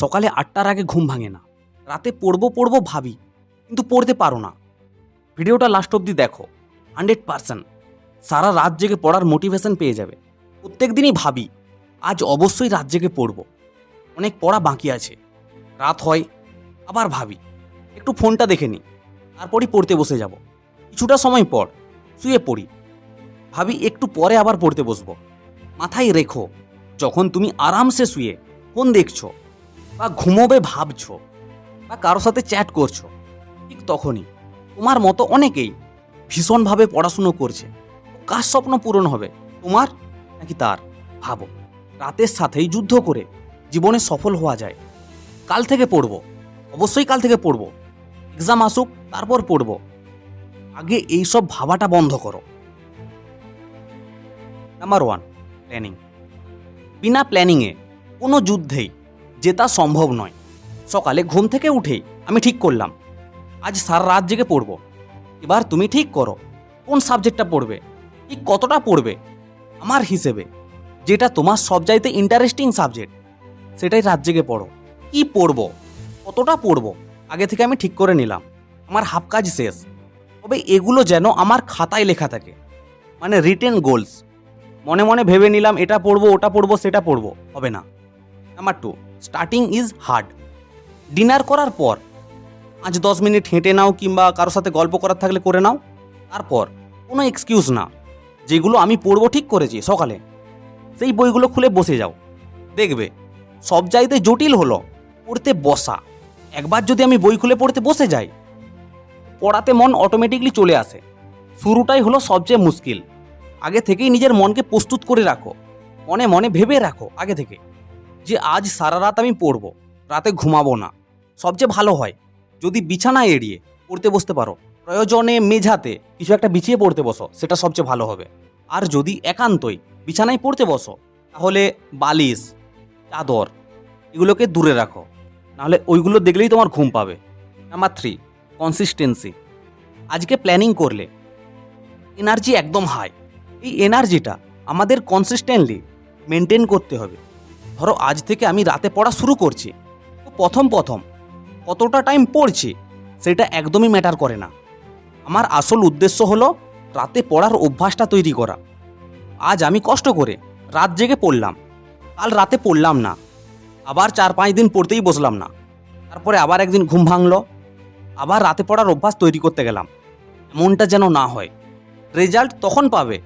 সকালে আটটার আগে ঘুম ভাঙে না। রাতে পড়ব পড়ব ভাবি, কিন্তু পড়তে পারো না। ভিডিওটা লাস্ট অবধি দেখো হান্ড্রেড পার্সেন্ট সারা রাত জেগে পড়ার মোটিভেশন পেয়ে যাবে। প্রত্যেক দিনই ভাবি, আজ অবশ্যই রাত জেগে পড়ব। অনেক পড়া বাকি আছে। রাত হয়, আবার ভাবি, একটু ফোনটা দেখে নিই তারপরই পড়তে বসে যাব। কিছুটা সময় পর, শুয়ে পড়ি। ভাবি, একটু পরে আবার পড়তে বসবো। মাথায় রেখো, যখন তুমি আরামসে শুয়ে ফোন দেখছ বা ঘুমোবে ভাবছ বা কারোর সাথে চ্যাট করছ, ঠিক তখনই। তোমার মতো অনেকেই ভীষণভাবে পড়াশুনো করছে। কার স্বপ্ন পূরণ হবে, তোমার নাকি তার? ভাবো, রাতের সাথেই যুদ্ধ করে জীবনে সফল হওয়া যায়। কাল থেকে পড়ব, অবশ্যই কাল থেকে পড়ব। এক্সাম আসুক, তারপর পড়ব। আগে এইসব ভাবাটা বন্ধ করো। নাম্বার ওয়ান প্ল্যানিং বিনা প্ল্যানিংয়ে কোনো যুদ্ধেই জেতা সম্ভব নয়। সকালে ঘুম থেকে উঠেই আমি ঠিক করলাম। আজ সারা রাত জেগে পড়ব। এবার তুমি ঠিক করো, কোন সাবজেক্টটা পড়বে? ঠিক কতটা পড়বে? আমার হিসেবে, যেটা তোমার সবচাইতে ইন্টারেস্টিং সাবজেক্ট সেটাই রাত জেগে পড়ো। কি পড়ব? কতটা পড়ব? আগে থেকে আমি ঠিক করে নিলাম। আমার হাফ কাজ শেষ। তবে এগুলো যেন আমার খাতায় লেখা থাকে। মানে রিটেন গোলস মনে মনে ভেবে নিলাম, এটা পড়ব, ওটা পড়ব, সেটা পড়ব। হবে না। Number two starting is hard dinner করার পর পাঁচ দশ মিনিট হেঁটে নাও কিংবা কারোর সাথে গল্প করার থাকলে করে নাও। তারপর কোনো এক্সকিউজ না, যেগুলো আমি পড়ব ঠিক করেছি সকালে। সেই বইগুলো খুলে বসে যাও। দেখবে, সব চাইতে জটিল হলো, পড়তে বসা। একবার যদি আমি বই খুলে পড়তে বসে যাই, পড়াতে মন অটোমেটিকলি চলে আসে। শুরুটাই হলো সবচেয়ে মুশকিল। আগে থেকেই নিজের মনকে প্রস্তুত করে রাখো। মনে মনে ভেবে রাখো, আগে থেকে। যে আজ সারা রাত আমি পড়ব, রাতে ঘুমাবো না। সবচেয়ে ভালো হয়, যদি বিছানা এড়িয়ে পড়তে বসতে পারো। প্রয়োজনে মেঝাতে কিছু একটা বিছিয়ে পড়তে বসো, সেটা সবচেয়ে ভালো হবে। আর যদি একান্তই বিছানায় পড়তে বসো, তাহলে বালিশ, চাদর এগুলোকে দূরে রাখো। নাহলে ওইগুলো দেখলেই তোমার ঘুম পাবে। নাম্বার থ্রি কনসিস্টেন্সি আজকে প্ল্যানিং করলে এনার্জি একদম হাই এই এনার্জিটা আমাদের কনসিস্টেন্টলি মেনটেন করতে হবে। ধরো আজ থেকে আমি রাতে পড়া শুরু করছি। প্রথম প্রথম কতটা টাইম পড়ছি সেটা একদমই ম্যাটার করে না। আমার আসল উদ্দেশ্য হলো রাতে পড়ার অভ্যাসটা তৈরি করা। আজ আমি কষ্ট করে রাত জেগে পড়লাম। কাল রাতে পড়লাম না। আবার চার পাঁচ দিন পড়তেই বসলাম না। তারপরে আবার একদিন ঘুম ভাঙলো। আবার রাতে পড়ার অভ্যাস তৈরি করতে গেলাম। এমনটা যেন না হয়। রেজাল্ট তখন পাবে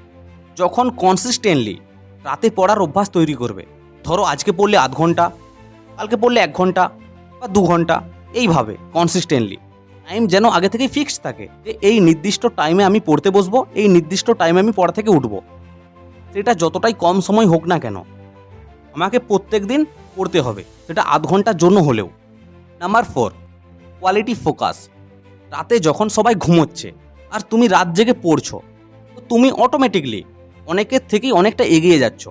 যখন কনসিস্টেন্টলি রাতে পড়ার অভ্যাস তৈরি করবে। ধরো আজকে পড়লে আধ ঘণ্টা, কালকে পড়লে এক ঘণ্টা বা দু ঘণ্টা, এইভাবে কনসিস্টেন্টলি টাইম যেন আগে থেকেই ফিক্সড থাকে যে এই নির্দিষ্ট টাইমে আমি পড়তে বসবো, এই নির্দিষ্ট টাইমে আমি পড়া থেকে উঠবো। সেটা যতটাই কম সময় হোক না কেন, আমাকে প্রত্যেক দিন পড়তে হবে। সেটা আধ ঘণ্টার জন্য হলেও। নাম্বার ফোর কোয়ালিটি ফোকাস রাতে যখন সবাই ঘুমোচ্ছে, আর তুমি রাত জেগে পড়ছো তুমি অটোমেটিকলি অনেকের থেকেই অনেকটা এগিয়ে যাচ্ছ।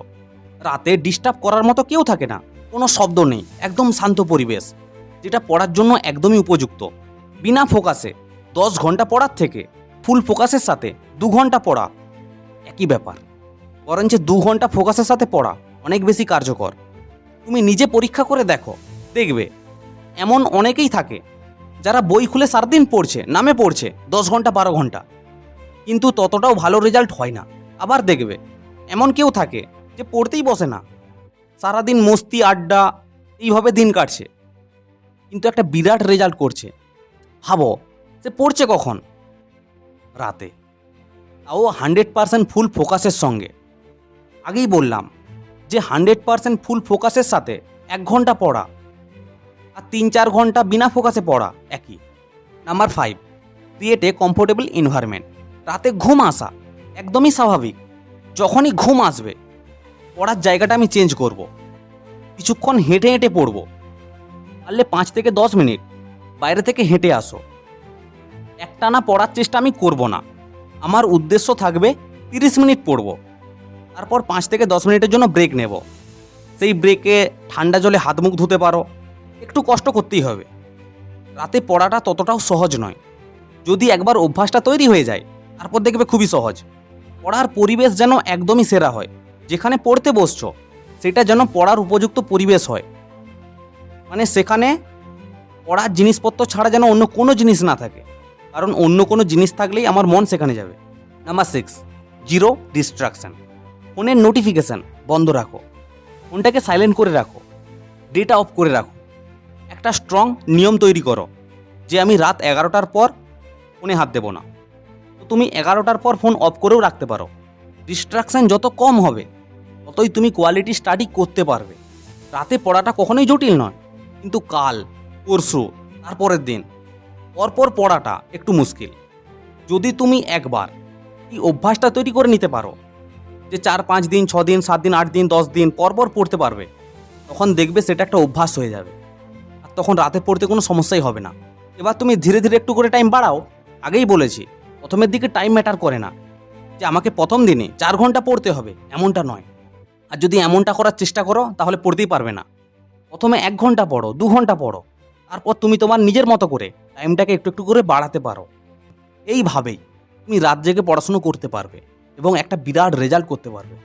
রাতে ডিস্টার্ব করার মতো কেউ থাকে না। কোনো শব্দ নেই, একদম শান্ত পরিবেশ, যেটা পড়ার জন্য একদমই উপযুক্ত। বিনা ফোকাসে দশ ঘণ্টা পড়ার থেকে ফুল ফোকাসের সাথে দু ঘণ্টা পড়া, একই ব্যাপার। বরঞ্চ দু ঘণ্টা ফোকাসের সাথে পড়া অনেক বেশি কার্যকর। তুমি নিজে পরীক্ষা করে দেখো, দেখবে, এমন অনেকেই থাকে যারা বই খুলে সারাদিন পড়ছে, নামে পড়ছে, দশ ঘণ্টা, বারো ঘণ্টা। কিন্তু ততটাও ভালো রেজাল্ট হয় না। আবার দেখবে, এমন কেউ থাকে যে পড়তেই বসে না। সারাদিন মস্তি, আড্ডা, এইভাবে দিন কাটছে। কিন্তু একটা বিরাট রেজাল্ট করছে। ভাবো, সে পড়ছে কখন? রাতে। তাও হান্ড্রেড পারসেন্ট ফুল ফোকাসের সঙ্গে। আগেই বললাম যে হান্ড্রেড পারসেন্ট ফুল ফোকাসের সাথে এক ঘণ্টা পড়া আর তিন চার ঘণ্টা বিনা ফোকাসে পড়া একই। Number five create a comfortable environment রাতে ঘুম আসা একদমই স্বাভাবিক। যখনই ঘুম আসবে পড়ার জায়গাটা আমি চেঞ্জ করব। কিছুক্ষণ হেঁটে হেঁটে পড়ব। পারলে পাঁচ থেকে দশ মিনিট বাইরে থেকে হেঁটে আসো। একটানা পড়ার চেষ্টা আমি করব না। আমার উদ্দেশ্য থাকবে তিরিশ মিনিট পড়ব। তারপর পাঁচ থেকে দশ মিনিটের জন্য ব্রেক নেব। সেই ব্রেকে ঠান্ডা জলে হাত মুখ ধুতে পারো। একটু কষ্ট করতেই হবে। রাতে পড়াটা ততটাও সহজ নয়। যদি একবার অভ্যাসটা তৈরি হয়ে যায়, তারপর দেখবে খুবই সহজ। পড়ার পরিবেশ যেন একদমই সেরা হয়। যেখানে পড়তে বসছ, সেটা যেন পড়ার উপযুক্ত পরিবেশ হয়। মানে সেখানে পড়ার জিনিসপত্র ছাড়া যেন অন্য কোনো জিনিস না থাকে। কারণ অন্য কোনো জিনিস থাকলেই আমার মন সেখানে যাবে। নাম্বার সিক্স জিরো ডিস্ট্রাকশান ফোনের নোটিফিকেশান বন্ধ রাখো। ফোনটাকে সাইলেন্ট করে রাখো। ডেটা অফ করে রাখো। একটা স্ট্রং নিয়ম তৈরি করো যে আমি রাত এগারোটার পর ফোনে হাত দেবো না। তো তুমি এগারোটার পর ফোন অফ করেও রাখতে পারো। ডিস্ট্রাকশান যত কম হবে ততই তুমি কোয়ালিটি স্টাডি করতে পারবে। রাতে পড়াটা কখনোই জটিল নয়, কিন্তু কাল, পরশু, তারপরের দিন, পরপর পড়াটা একটু মুশকিল। যদি তুমি একবার এই অভ্যাসটা তৈরি করে নিতে পারো, যে চার, পাঁচ দিন, ছ দিন, সাত দিন, আট দিন, দশ দিন, পরপর পড়তে পারবে, তখন দেখবে সেটা একটা অভ্যাস হয়ে যাবে। আর তখন রাতে পড়তে কোনো সমস্যাই হবে না। এবার তুমি ধীরে ধীরে একটু করে টাইম বাড়াও। আগেই বলেছি, প্রথমের দিকে টাইম ম্যাটার করে না। যে আমাকে প্রথম দিনে চার ঘণ্টা পড়তে হবে, এমনটা নয়। আর যদি এমনটা করার চেষ্টা করো, তাহলে পড়তেই পারবে না। প্রথমে এক ঘণ্টা পড়ো, দু ঘণ্টা পড়ো, তারপর তুমি তোমার নিজের মতো করে টাইমটাকে একটু একটু করে বাড়াতে পারো। এইভাবেই তুমি রাত জেগে পড়াশুনো করতে পারবে এবং একটা বিরাট রেজাল্ট করতে পারবে।